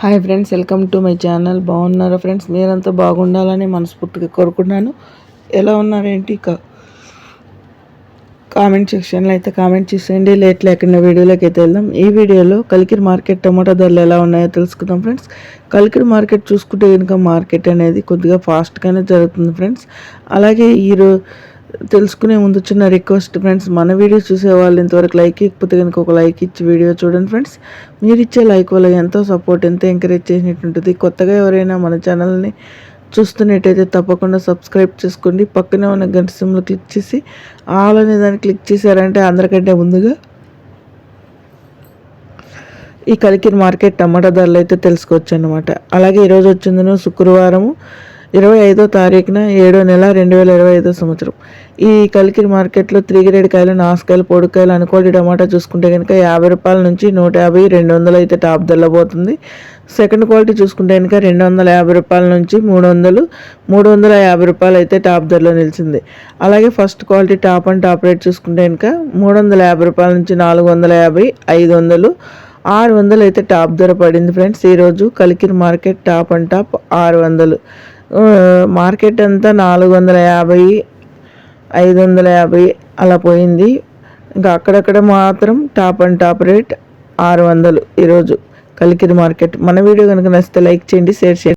Hi friends welcome to my channel. బాగున్నారా friends? మీరంతా బాగుండాలని మనస్ఫూర్తిగా కోరుకున్నాను ఎలా ఉన్నారేంటి? కా- కామెంట్ సెక్షన్లో అయితే కామెంట్ చేసేయండి. లేట్ లేకుండా వీడియోలోకి అయితే వెళ్దాం. ఈ వీడియోలో కలికిరి మార్కెట్ టమాటా ధరలు ఎలా ఉన్నాయో తెలుసుకుందాం ఫ్రెండ్స్. కలికిరి మార్కెట్ చూసుకుంటే కనుక మార్కెట్ అనేది కొద్దిగా ఫాస్ట్గానే జరుగుతుంది ఫ్రెండ్స్. అలాగే ఈరోజు తెలుసుకునే ముందు చిన్న రిక్వెస్ట్ ఫ్రెండ్స్ మన వీడియో చూసే వాళ్ళు ఇంతవరకు లైక్ ఇకపోతే కనుక ఒక లైక్ ఇచ్చి వీడియో చూడండి ఫ్రెండ్స్ మీరు ఇచ్చే లైక్ వల్ల ఎంతో సపోర్ట్ ఎంతో ఎంకరేజ్ చేసినట్టుంటుంది కొత్తగా ఎవరైనా మన ఛానల్ని చూస్తున్నట్టయితే తప్పకుండా సబ్స్క్రైబ్ చేసుకోండి. పక్కనే ఉన్న గంట సిమ్లో క్లిక్ చేసి ఆల్ అనే దాన్ని క్లిక్ చేశారంటే అందరికంటే ముందుగా ఈ కలికిరి మార్కెట్ టమాటా ధరలు అయితే తెలుసుకోవచ్చు అనమాట అలాగే ఈరోజు వచ్చిందను శుక్రవారము. ఇరవై ఐదో తారీఖున ఏడో నెల రెండు వేల ఇరవై ఐదో సంవత్సరం. ఈ కలికిరి మార్కెట్లో త్రీ గ్రేడ్ కాయలు నాసుకాయలు పొడికాయలు అనుకోటి టమాటా చూసుకుంటే కనుక యాభై రూపాయల నుంచి నూట యాభై రెండు వందలు అయితే టాప్ ధరలో పోతుంది. సెకండ్ క్వాలిటీ చూసుకుంటే కనుక రెండు వందల యాభై రూపాయల నుంచి మూడు వందలు మూడు వందల యాభై రూపాయలు అయితే టాప్ ధరలో నిలిచింది. అలాగే first quality top and top rate చూసుకుంటే కనుక మూడు వందల యాభై రూపాయల నుంచి నాలుగు వందల యాభై ఐదు వందలు ఆరు వందలు అయితే టాప్ ధర పడింది ఫ్రెండ్స్. ఈరోజు Kalikiri market top and top ఆరు వందలు. మార్కెట్ అంతా నాలుగు వందల యాభై ఐదు వందల యాభై అలా పోయింది. ఇంకా అక్కడక్కడ మాత్రం టాప్ అండ్ టాప్ రేట్ ఆరు వందలు ఈరోజు కలికిరి మార్కెట్. మన వీడియో కనుక నచ్చితే లైక్ చేయండి షేర్ చేయండి.